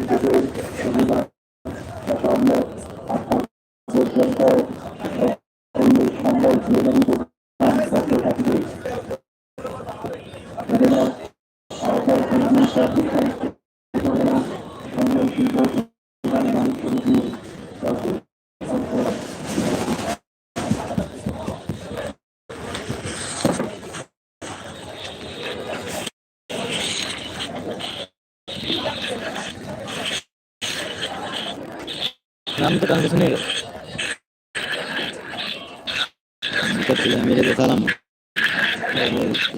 বিদ্যুতের সুবিধা সামনে পর্যন্ত উনিশ নম্বর জীবনবন্ধু করতে থাকবে সরকার সংগ্রাম শিল্প আমি তো কারণ শুনে দিয়ে চালাম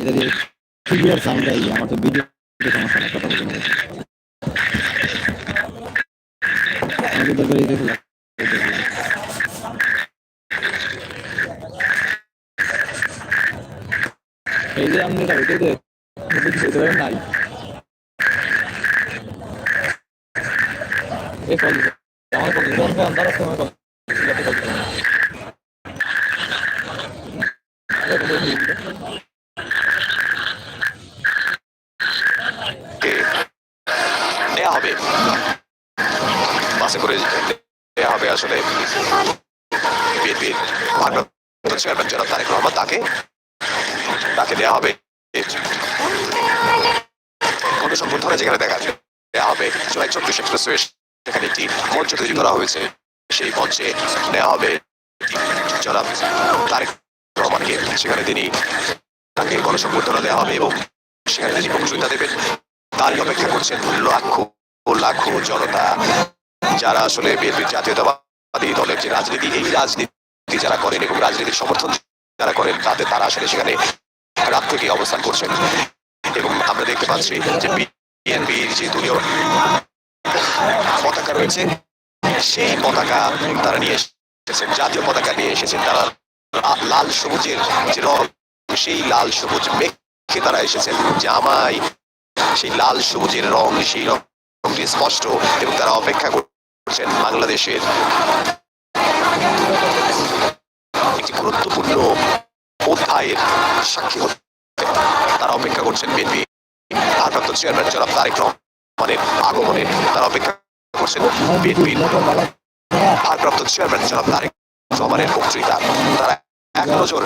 এটা সাউন্ড আই আমার তো ভিডিও সমস্যা কথা বলতে আমি তো করে দেখলাম এই যে আমি এটা হইতে দে নাই ফোন তার সময় কল নেওয়া হবে। বাসে করে নেওয়া হবে আসলে বিএনপির ভারপ্রাপ্ত তাকে তাকে দেওয়া হবে গণসংবর্ধনা যেখানে দেখা দেওয়া হবে চব্বিশ এক্সপ্রেসওয়ে সেখানে একটি মঞ্চ তৈরি করা হয়েছে। সেই মঞ্চে নেওয়া হবে জনাব তারেক রহমানকে। সেখানে তিনি তাকে গণসংবর্ধনা দেওয়া হবে এবং সেখানে তিনি বক্তৃতা দেবেন। তারই অপেক্ষা করছেন লাখো লাখো জনতা। যারা আসলে বিএনপির জাতীয়তাবাদী দলের যে রাজনীতি, এই রাজনীতি যারা করেন এবং রাজনীতির সমর্থন যারা করেন, তাতে তারা আসলে সেখানে রাত থেকে অবস্থান করছেন। এবং আমরা দেখতে পাচ্ছি যে বিএনপির যে দলীয় পতাকা রয়েছে। সেই পতাকা তারা নিয়ে এসেছেন, জাতীয় পতাকা নিয়ে এসেছেন তারা। লাল সবুজের যে রং, সেই লাল সবুজ মেঘে তারা এসেছেন। জামাই, সেই লাল সবুজের রং, সেই রংটি স্পষ্ট এবং তারা অপেক্ষা করছেন বাংলাদেশের একটি গুরুত্বপূর্ণ অধ্যায়ের সাক্ষী হতে। তারা অপেক্ষা করছেন বিএনপি। ভারপ্রাপ্ত চেয়ারম্যান জনাব তারেক রহমানের আগমনের তারা অপেক্ষা করছেন বিএনপির ভারপ্রাপ্ত চেয়ারম্যান জনাব তারেক রহমানের বক্তৃতা তারা এক নজর